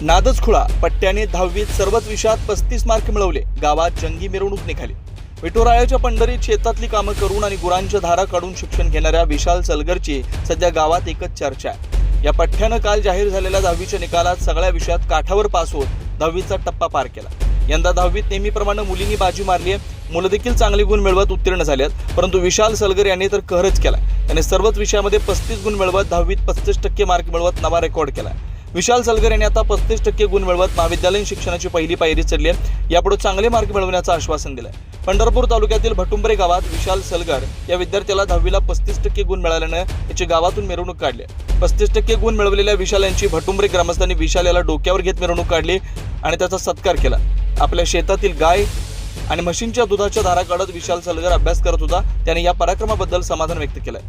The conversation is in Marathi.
नादच खुळा. पट्ट्याने दहावीत सर्वच विषयात पस्तीस मार्क मिळवले. गावात जंगी मिरवणूक निघाली. विठुरायाच्या पंढरीत शेतातली कामं करून आणि गुरांच्या धारा काढून शिक्षण घेणाऱ्या विशाल सलगरची सध्या गावात एकच चर्चा आहे. या पठ्ठ्यानं काल जाहीर झालेल्या दहावीच्या निकालात सगळ्या विषयात काठावर पास होत दहावीचा टप्पा पार केला. यंदा दहावीत नेहमीप्रमाणे मुलींनी बाजी मारली आहे. मुलं देखील चांगले गुण मिळवत उत्तीर्ण झाले आहेत परंतु विशाल सलगर यांनी तर कहरच केला त्याने सर्वच विषयामध्ये पस्तीस गुण मिळवत दहावीत पस्तीस टक्के मार्क मिळवत नवा रेकॉर्ड केला विशाल सलगर यांनी आता पस्तीस टक्के गुण मिळवत महाविद्यालयीन शिक्षणाची पहिली पायरी चढली आहे. यापुढे चांगले मार्क मिळवण्याचं आश्वासन दिलंय. पंढरपूर तालुक्यातील भटुंबरे गावात विशाल सलगर या विद्यार्थ्याला दहावीला पस्तीस टक्के गुण मिळाल्यानं याची गावातून मिरवणूक काढली पस्तीस टक्के गुण मिळवलेल्या विशाल यांची भटुंबरे ग्रामस्थांनी विशाल याला डोक्यावर घेत मिरवणूक काढली आणि त्याचा सत्कार केला. आपल्या शेतातील गाय आणि म्हशींच्या दुधाच्या धारा काढत विशाल सलगर अभ्यास करत होता. त्याने या पराक्रमाबद्दल समाधान व्यक्त केलंय.